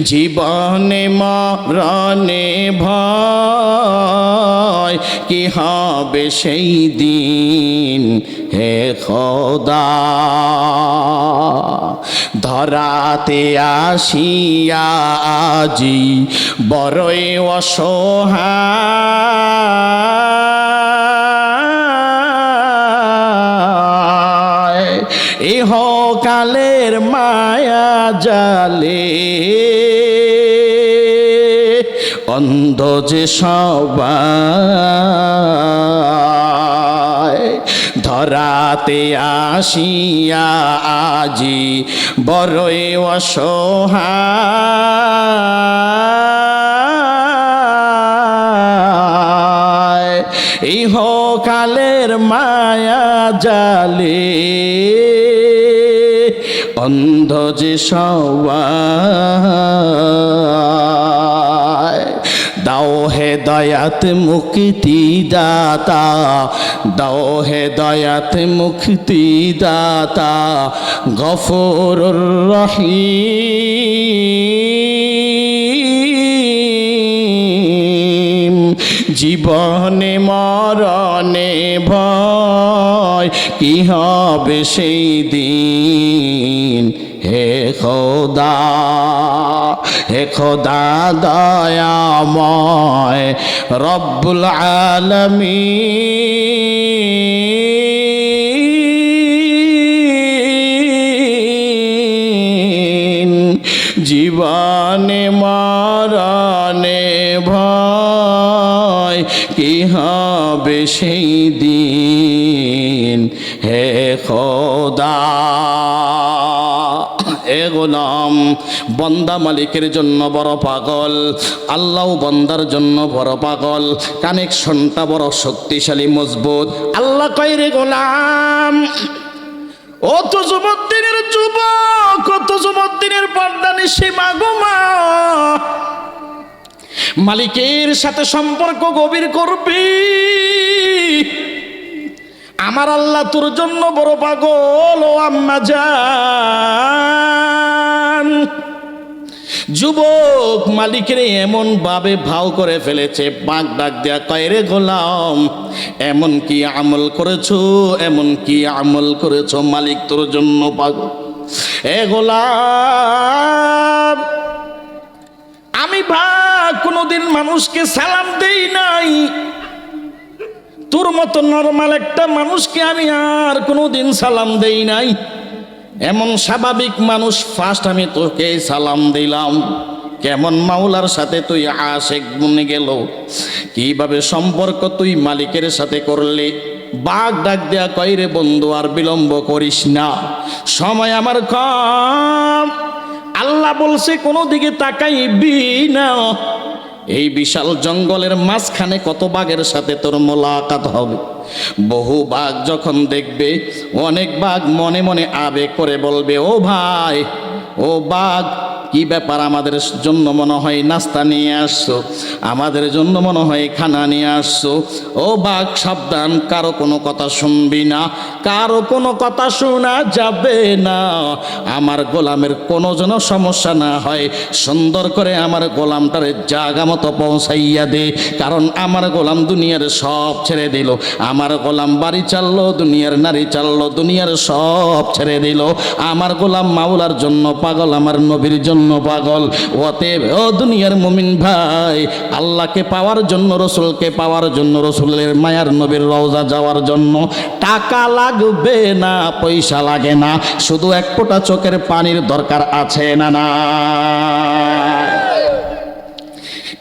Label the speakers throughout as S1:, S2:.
S1: জীবনে মরণে ভয় কি হবে সেই দিন? হে খোদা ধরাতে আসিয়া আজি বড়ই অসহায়। ইহ কালের মায়া জালে। অন্ধ যে সবাই ধরাতে আসিয়া আজি বড়ই অসহায়। ইহ কালের মায়া জালে, অন্ধ যে দাও হে দয়াত মুক্তি দাতা, দাও হে দয়াত মুক্তি দাতা গফর রহিম। জীবনে মরণে ভয় কি হবে সেই দিন? হে খোদা হে খোদা দয়াময় রব্বুল আলমিন। কি হবে সেই দিন? হে খোদা। এ গোলাম, বন্দা মালিকের জন্য বড় পাগল, আল্লাহ বন্দার জন্য বড় পাগল, কানেকশনটা বড় শক্তিশালী, মজবুত। আল্লাহ কয় রে গোলাম, ও তো যুবদ্দিনের যুবক কত যুবদ্দিনের নিশি মাগুমা মালিকের সাথে সম্পর্ক গভীর করবি। আমার আল্লাহ তোর জন্য বড় পাগল ও আম্মা যান যুবক মালিকের এমন ভাবে ভাও করে ফেলেছে বাঁক ডাক দেয়া কয়রে গোলাম, এমন কি আমল করেছ, এমন কি আমল করেছ মালিক তোর জন্য পাগল। এ গোলাম কোনোদিন মানুষকে সালাম দেই নাই। তোর মতো নর্মাল একটা মানুষকে আমি আর কোনোদিন সালাম দেই নাই। এমন স্বাভাবিক মানুষ ফার্স্ট আমি তোকে সালাম দিলাম। কেমন মাওলার সাথে তুই আশেক বনে গেল? কীভাবে সম্পর্ক তুই মালিকের সাথে করলি? বাঘ ডাক দেয়া কইরে বন্ধু, আর বিলম্ব করিস না। সময় আমার কম। আল্লাহ বলছে, কোনো দিকে তাকাইবি না। এই বিশাল জঙ্গলের মাঝখানে কত বাঘের সাথে তোর মোলাকাত হবে? বহু বাঘ যখন দেখবে, অনেক বাঘ মনে মনে আবেগ করে বলবে, ও ভাই, ও বাঘ কি ব্যাপার আমাদের জন্য মনে হয় নাস্তা নিয়ে আসছো? আমাদের জন্য মনে হয় খানা নিয়ে আসছো? ও বাঘ সাবধান, কারও কোনো কথা শুনবি না। কারও কোনো কথা শোনা যাবে না। আমার গোলামের কোনো যেন সমস্যা না হয়। সুন্দর করে আমার গোলামটারে জাগা মতো পৌঁছাইয়া দে। কারণ আমার গোলাম দুনিয়ার সব ছেড়ে দিল। আমার গোলাম বাড়ি চাললো, দুনিয়ার নারী চাললো, দুনিয়ার সব ছেড়ে দিল। আমার গোলাম মাওলার জন্য পাগল, আমার নবীর জন্য পাগল। অতএব, ও দুনিয়ার মুমিন ভাই, আল্লাহকে পাওয়ার জন্য, রসুলকে পাওয়ার জন্য, রসুলের মায়ার নবীর রওজা যাওয়ার জন্য টাকা লাগবে না, পয়সা লাগে না, শুধু এক ফোঁটা চোখের পানির দরকার আছে না না?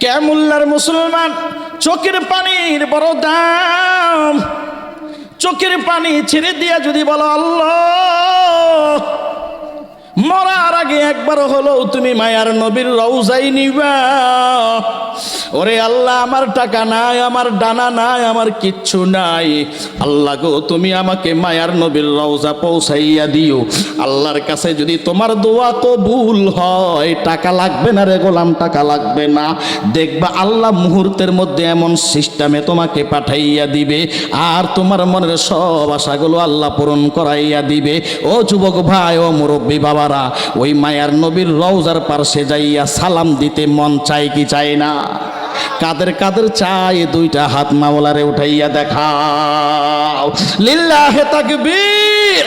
S1: কেমুল্লার মুসলমান? চোখের পানির বড় দাম। চোখের পানি ছেড়ে দিয়া যদি বলো আল্লাহ একবার হলো, তুমি মায়ার নবীর রওজাই নিবা। ওরে আল্লাহ, আমার টাকা নাই, আমার ডানা নাই, আমার কিচ্ছু নাই। আল্লাহ গো, তুমি আমাকে মায়ার নবীর রওজা পৌঁছাইয়া দিও। আল্লাহর কাছে যদি তোমার দোয়া কবুল হয়, টাকা লাগবে না রে গোলাম, টাকা লাগবে না। দেখবা আল্লাহ মুহূর্তের মধ্যে এমন সিস্টেমে তোমাকে পাঠাইয়া দিবে, আর তোমার মনের সব আশাগুলো আল্লাহ পূরণ করাইয়া দিবে। ও যুবক ভাই, ও মুরব্বী বাবারা ওই মায়ার নবীর রওজার পার্শ্বে যাইয়া সালাম দিতে মন চায় কি চায় না? কাদের কাদের চায় দুইটা হাত মাওলারে উঠাইয়া দেখাও। লিল্লাহে তাকবীর।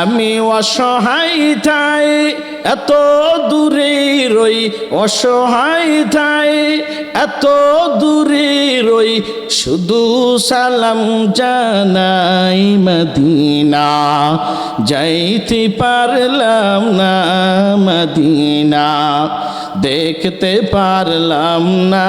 S1: আমি অসহায় ঠাই এত দূরে রই অসহায় ঠাই এত দূরে রই, শুধু সালাম জানাই মদিনা। যাইতে পারলাম না মদিনা, দেখতে পারলাম না।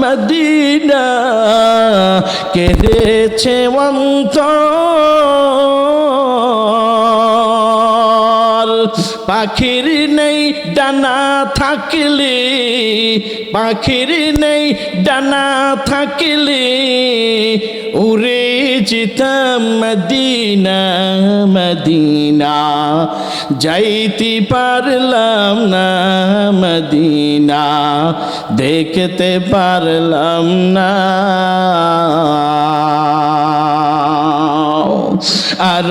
S1: মদিনা কেড়েছে অন্তর। পাখির নেই ডানা থাকলে, পাখির নেই ডানা থাকলে, উড়ে যেতাম মদিনা মদিনা। যাইতে পারলাম না মদিনা দেখতে পারলাম না। আর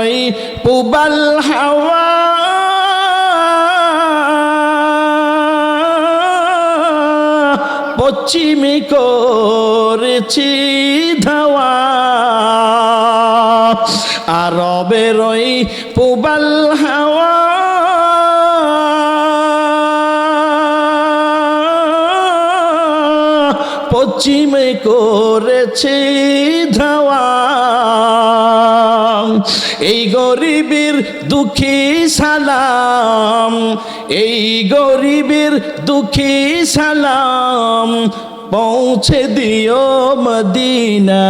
S1: ওই পুবাল হাওয়া পশ্চিমে করেছি ধাওয়া আর রবের ওই পুবাল হাওয়া। পশ্চিমে করেছে ধাওয়া। এই গরিবের দুঃখী সালাম, এই গরিবের দুঃখী সালাম। পৌঁছে দিও মদিনা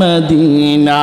S1: মদিনা।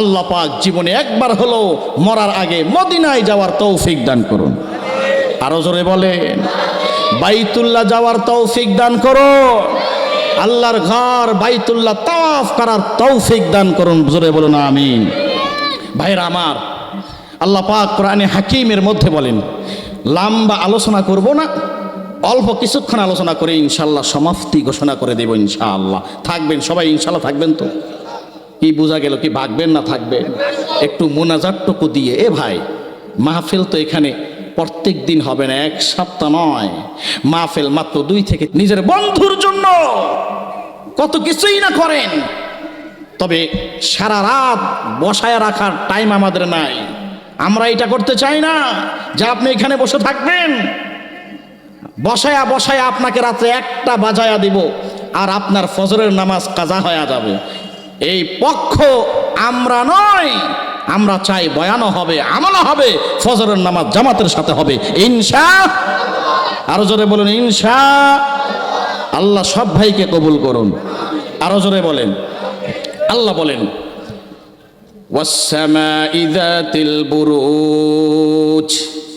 S1: আল্লাহ পাক জীবনে একবার হলো মরার আগে মদিনায় যাওয়ার তৌফিক দান করুন। আরও জোরে বলেন, বাইতুল্লাহ যাওয়ার তৌফিক দান করো আল্লাহর ঘর বাইতুল্লাহ তাওয়াফ করার তৌফিক দান করুন। জোরে বলুন, আমিন। ভাইরা আমার, আল্লাহ পাক কোরআনে হাকিমের মধ্যে বলেন, লম্বা আলোচনা করব না, অল্প কিছুক্ষণ আলোচনা করে ইনশাল্লাহ সমাপ্তি ঘোষণা করে দেব ইনশাআল্লাহ। থাকবেন সবাই ইনশাল্লাহ থাকবেন তো? কি বোঝা গেল কি ভাগবেন না থাকবেন? একটু মোনাজারটুকু দিয়ে, এ ভাই, মাহফিল তো এখানে প্রত্যেক দিন হবে না, এক সপ্তাহ নয়। মাহফিল মাত্র দুই থেকে নিজের বন্ধুর জন্য। কত কিছুই না করেন। তবে সারা রাত বসায় রাখার টাইম আমাদের নাই। আমরা এটা করতে চাই না। যে আপনি এখানে বসে থাকবেন। বসায়া বসায়া আপনাকে রাত্রে একটা বাজায়া দিব, আর আপনার ফজরের নামাজ কাজা হয়ে যাবে। এই পক্ষ আমরা নয়। আমরা চাই বয়ানও হবে, আমলও হবে, ফজরের নামাজ জামাতের সাথে হবে। ইনশা আরও জোরে বলুন, ইনশা আল্লাহ। সব ভাইকে কবুল করুন। আরও জোরে বলেন, আল্লাহ বলেন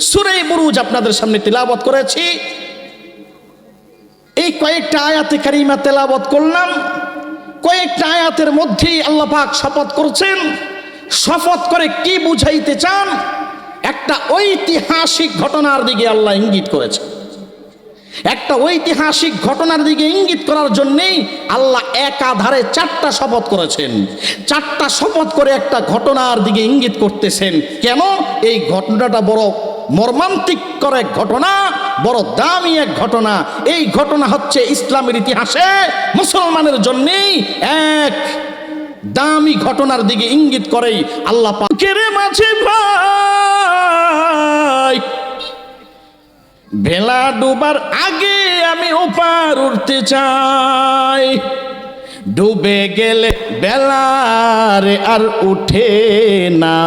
S1: সুরে বুরুজ। আপনাদের সামনে তেলাবত করেছি। এই কয়েকটা আয়াতে কারিমা তেলাবত করলাম। কয়েকটা আয়াতের মধ্যেই আল্লাহ পাক শপথ করছেন। শপথ করে কি বুঝাইতে চান? একটা ঐতিহাসিক ঘটনার দিকে আল্লাহ ইঙ্গিত করেছেন। একটা ঐতিহাসিক ঘটনার দিকে ইঙ্গিত করার জন্যেই আল্লাহ একাধারে চারটা শপথ করেছেন। চারটা শপথ করে একটা ঘটনার দিকে ইঙ্গিত করতেছেন। কেন? এই ঘটনাটা বড় মর্মান্তিক করে ঘটনা। বড় দামি এক ঘটনা। এই ঘটনা হচ্ছে ইসলামের ইতিহাসে মুসলমানের জন্যেই এক দামি ঘটনার দিকে ইঙ্গিত করেই আল্লাহ মাঝে ভাই? ভেলা ডুবার আগে আমি ওপার উঠতে চাই। ডুবে গেলে বেলারে আর উঠে না।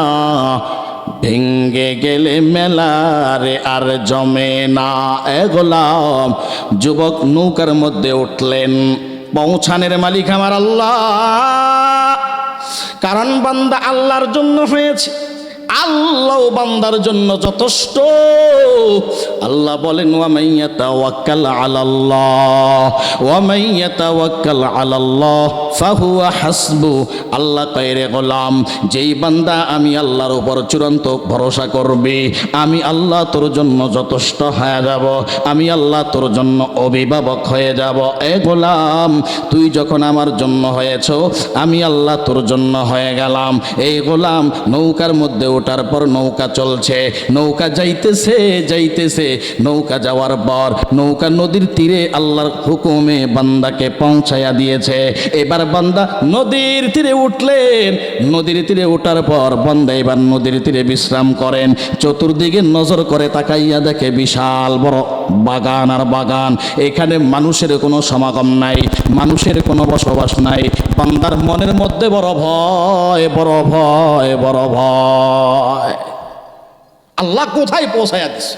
S1: ভেঙ্গে গেলে মেলারে আর জমে না এগোলাম যুবক নৌকার মধ্যে উঠলেন, পৌঁছানের মালিক আমার আল্লাহ। কারণ বান্দা আল্লাহর জন্য হয়েছে। আল্লাহ বান্দার জন্য যথেষ্ট। আল্লাহ বলেন ওয়ামাইয়া তাওয়াক্কাল আলাল্লাহ ওয়ামাইয়া তাওয়াক্কাল আলাল্লাহ, ফাহুয়া হাসবু, আল্লাহ কয়রে গোলাম, যেই বান্দা আমি আল্লাহর উপর চূড়ান্ত ভরসা করবে, আমি আল্লাহ তোর জন্য যথেষ্ট হয়ে যাব, আমি আল্লাহ তোর জন্য অভিভাবক হয়ে যাব। এ গোলাম, তুই যখন আমার জন্য হয়েছ, আমি আল্লাহ তোর জন্য হয়ে গেলাম। এই গোলাম, নৌকার মধ্যে ওঠার পর নৌকা চলছে। নৌকা যাইতেছে যাইতেছে। নৌকা যাওয়ার পর নৌকা নদীর তীরে আল্লাহর হুকুমে বান্দাকে পৌঁছায়া দিয়েছে। এবার বান্দা নদীর তীরে উঠলেন। নদীর তীরে ওঠার পর বান্দা এবার নদীর তীরে বিশ্রাম করেন। চতুর্দিকে নজর করে তাকাইয়া দেখে বিশাল বড় বাগান আর বাগান, এখানে মানুষের কোনো সমাগম নাই, মানুষের কোনো বসবাস নাই, বান্দার মনের মধ্যে বড় ভয় বড় ভয় বড় ভয়। আল্লাহ কোথায় পৌঁছায়া দিছে?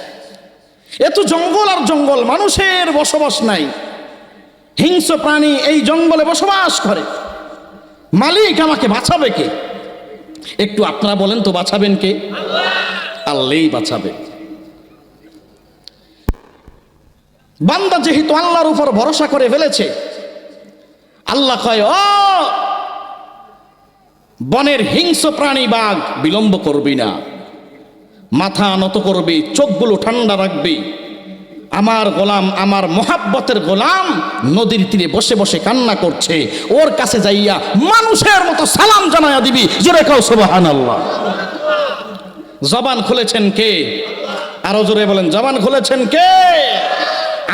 S1: এ তো জঙ্গল আর জঙ্গল, মানুষের বসবাস নাই। হিংস্র প্রাণী এই জঙ্গলে বসবাস করে। মালিক আমাকে বাঁচাবে কে? একটু আপনারা বলেন তো বাঁচাবেন কে? আল্লাহই বাঁচাবে। বান্দা যেহেতু আল্লাহর উপর ভরসা করে ফেলেছে, আল্লাহ কয়, ও, বনের হিংস্র প্রাণী বাঘ, বিলম্ব করবি না। মাথা নত করবি, চোখগুলো ঠান্ডা রাখবি। আমার গোলাম, আমার মোহাব্বতের গোলাম নদীর তীরে বসে বসে কান্না করছে। ওর কাছে যাইয়া মানুষের মতো সালাম জানাইয়া দিবি, জোরে কাউ সুবহান আল্লাহ জবান খুলেছেন কে? আরও জোরে বলেন, জবান খুলেছেন কে?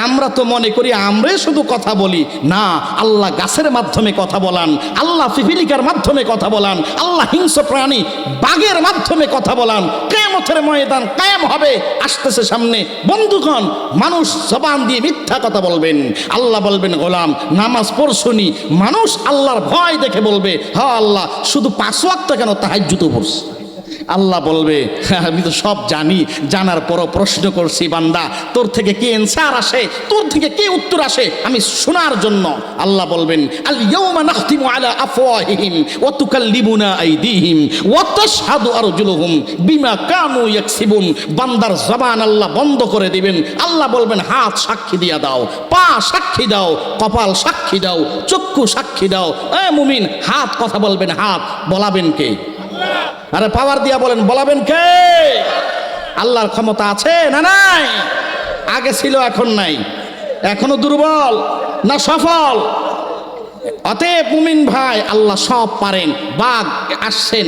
S1: আমরা তো মনে করি আমরাই শুধু কথা বলি। না, আল্লাহ গাছের মাধ্যমে কথা বলান, আল্লাহ পিপিলিকার মাধ্যমে কথা বলান, আল্লাহ হিংস্র প্রাণী বাঘের মাধ্যমে কথা বলান। কেমথের ময়দান কায়েম হবে, আসতেছে সামনে। বন্ধুগণ, মানুষ জবান দিয়ে মিথ্যা কথা বলবেন। আল্লাহ বলবেন, গোলাম, নামাজ পড়শুনি মানুষ আল্লাহর ভয় দেখে বলবে হা আল্লাহ, শুধু পাঁচ ওয়াক্ত কেন জুতো পড়ছে? আল্লাহ বলবে "হ্যাঁ, আমি তো সব জানি জানার পরও প্রশ্ন করছি বান্দা তোর থেকে কে এনসার আসে? তোর থেকে কে উত্তর আসে? আমি শোনার জন্য। আল্লাহ বলবেন আল ইয়াউমা নাখতিমু আলা আফওয়াহিহিম ওয়া তুকাল্লিমুনা আইদিহিম ওয়া তাশহাদু আরজুলুহুম বিমা কানু ইয়াকসিবুন। বান্দার জবান আল্লাহ বন্ধ করে দিবেন। আল্লাহ বলবেন হাত সাক্ষী দিয়া দাও পা সাক্ষী দাও কপাল সাক্ষী দাও চক্ষু সাক্ষী দাও। এ মুমিন হাত কথা বলবেন হাত বলাবেন কে? আরে পাওয়ার দিয়া বলেন, বলাবেন কে? আল্লাহর ক্ষমতা আছে না নাই? আগে ছিল, এখন নাই। এখনও দুর্বল না সফল? অতএব মুমিন ভাই, আল্লাহ সব পারেন, বাঘ আসছেন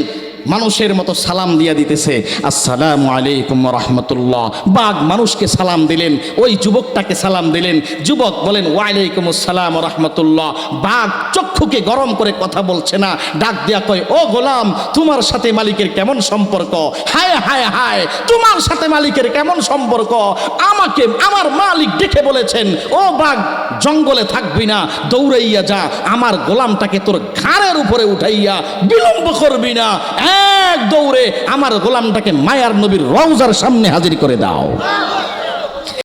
S1: মানুষের মতো সালাম দিয়া দিতেছে, আসসালামু আলাইকুম রহমতুল্লাহ। বাঘ মানুষকে সালাম দিলেন, ওই যুবকটাকে সালাম দিলেন, যুবক বলেন ওয়ালাইকুম আসসালাম রহমতুল্লাহ। বাঘ চক্ষুকে গরম করে কথা বলছে না, ডাক দিয়া কয়, ও গোলাম, তোমার সাথে মালিকের কেমন সম্পর্ক? হায় হায় হায়, তোমার সাথে মালিকের কেমন সম্পর্ক? আমাকে, আমার মালিক দেখে বলেছেন, ও বাঘ, জঙ্গলে থাকবি না, দৌড়াইয়া যা, আমার গোলামটাকে তোর ঘাড়ের উপরে উঠাইয়া বিলম্ব করবি না। এক দৌড়ে আমার গোলামটাকে মায়ার নবীর রওজার সামনে হাজির করে দাও।